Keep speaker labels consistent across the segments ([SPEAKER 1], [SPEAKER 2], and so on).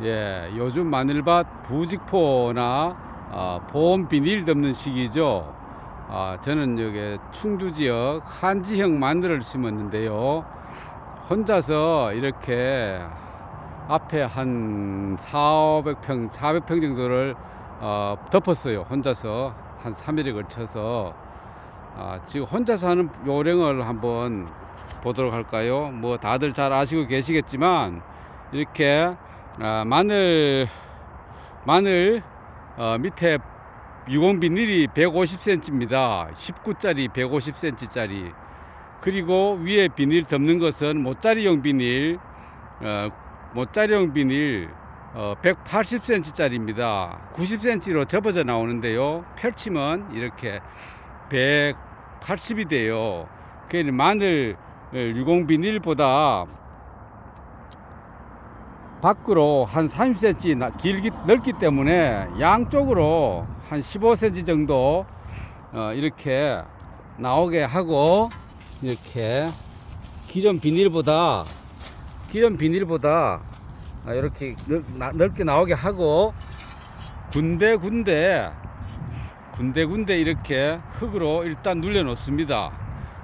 [SPEAKER 1] 예, 요즘 마늘밭 부직포나 어, 보온 비닐 덮는 시기죠. 아, 저는 여기 충주 지역 한지형 마늘을 심었는데요. 혼자서 이렇게 앞에 한 400평, 400평 정도를 어, 덮었어요. 혼자서 한 3일에 걸쳐서 아, 지금 혼자서 하는 요령을 한번 보도록 할까요? 뭐 다들 잘 아시고 계시겠지만 이렇게 아, 마늘 마늘 어, 밑에 유공 비닐이 150cm입니다. 19짜리 150cm짜리 그리고 위에 비닐 덮는 것은 모짜리용 비닐 어, 모짜리용 비닐 어, 180cm짜리입니다. 90cm로 접어져 나오는데요. 펼치면 이렇게 180이 돼요. 그 마늘 어, 유공 비닐보다 밖으로 한 30cm 나- 길기 넓기 때문에 양쪽으로 한 15cm 정도 어, 이렇게 나오게 하고 이렇게 기존 비닐보다 기존 비닐보다 아, 이렇게 넓, 나- 넓게 나오게 하고 군데 군데 군데 군데 이렇게 흙으로 일단 눌려 놓습니다.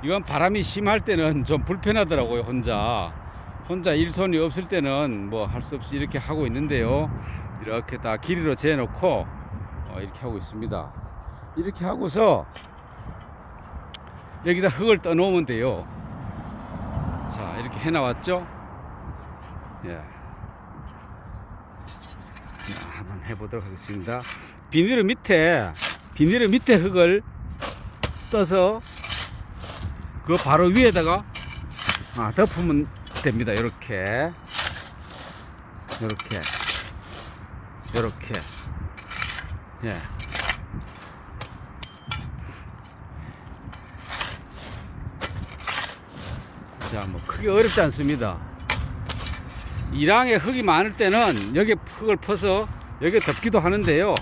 [SPEAKER 1] 이건 바람이 심할 때는 좀 불편하더라고요 혼자 혼자 일손이 없을 때는 뭐 할 수 없이 이렇게 하고 있는데요. 이렇게 다 길이로 재놓고 어, 이렇게 하고 있습니다. 이렇게 하고서 여기다 흙을 떠놓으면 돼요. 자, 이렇게 해놔왔죠? 예. 자, 한번 해보도록 하겠습니다. 비닐 밑에, 비닐 밑에 흙을 떠서 그 바로 위에다가 아, 덮으면 됩니다. 이렇게, 이렇게, 이렇게, 예. 자, 뭐 크게 어렵지 않습니다. 이랑에 흙이 많을 때는 여기 흙을 퍼서 여기 덮기도 하는데요.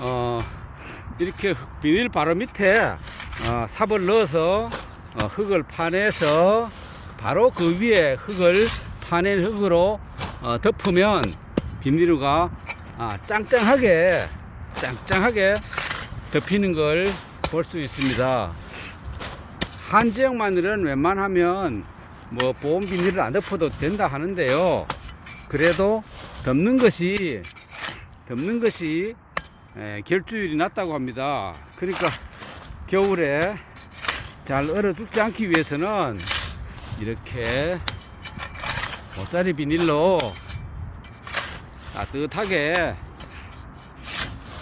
[SPEAKER 1] 어, 이렇게 흙- 비닐 바로 밑에 어, 삽을 넣어서 어, 흙을 파내서 바로 그 위에 흙을 파낸 흙으로 어, 덮으면 비닐가 아, 짱짱하게 짱짱하게 덮이는 걸 볼 수 있습니다. 한 지역 마늘은 웬만하면 뭐 보온 비닐을 안 덮어도 된다 하는데요. 그래도 덮는 것이 덮는 것이 에, 결주율이 낮다고 합니다. 그러니까 겨울에 잘 얼어 죽지 않기 위해서는 이렇게 모짜리 비닐로 따뜻하게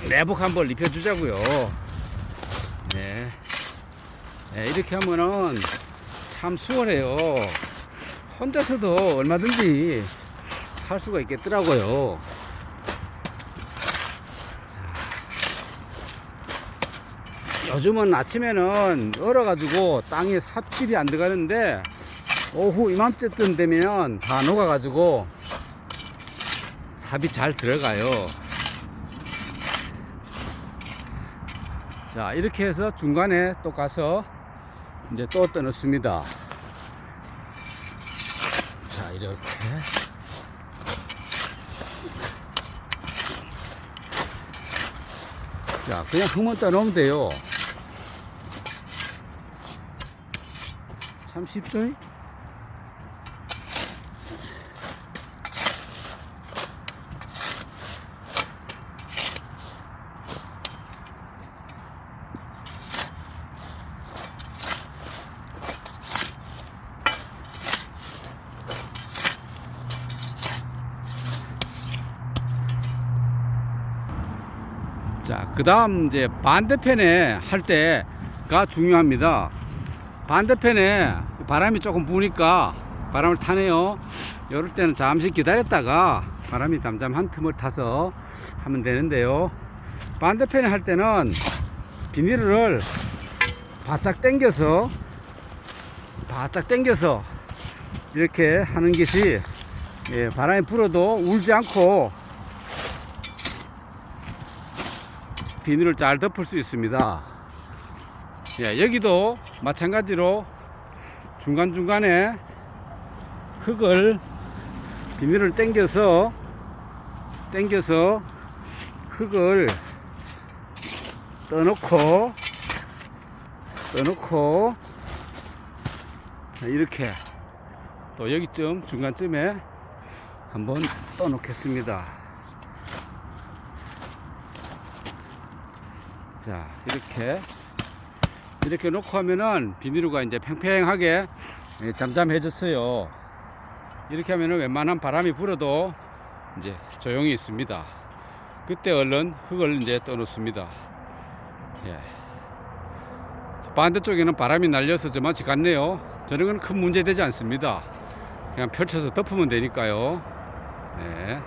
[SPEAKER 1] 내복 한번 입혀주자고요. 네. 네, 이렇게 하면은 참 수월해요. 혼자서도 얼마든지 할 수가 있겠더라고요. 자, 요즘은 아침에는 얼어가지고 땅에 삽질이 안 들어가는데 오후 이맘때쯤 되면 다 녹아가지고 삽이 잘 들어가요. 자, 이렇게 해서 중간에 또 가서 이제 또 떠넣습니다. 자, 이렇게. 자, 그냥 흙만 떠놓으면 돼요. 참 쉽죠? 자, 그 다음 이제 반대편에 할 때가 중요합니다. 반대편에 바람이 조금 부니까 바람을 타네요. 이럴 때는 잠시 기다렸다가 바람이 잠잠한 틈을 타서 하면 되는데요. 반대편에 할 때는 비닐을 바짝 당겨서 바짝 당겨서 이렇게 하는 것이 예, 바람이 불어도 울지 않고 비닐을 잘 덮을 수 있습니다. 예, 여기도 마찬가지로 중간중간에 흙을 비닐을 당겨서 당겨서 흙을 떠놓고 떠놓고 이렇게 또 여기쯤 중간쯤에 한번 떠놓겠습니다. 자 이렇게 이렇게 놓고 하면은 비닐루가 이제 팽팽하게 예, 잠잠해졌어요. 이렇게 하면은 웬만한 바람이 불어도 이제 조용히 있습니다. 그때 얼른 흙을 이제 떠놓습니다. 예. 반대쪽에는 바람이 날려서 저만치 같네요. 저런 건 큰 문제 되지 않습니다. 그냥 펼쳐서 덮으면 되니까요. 네.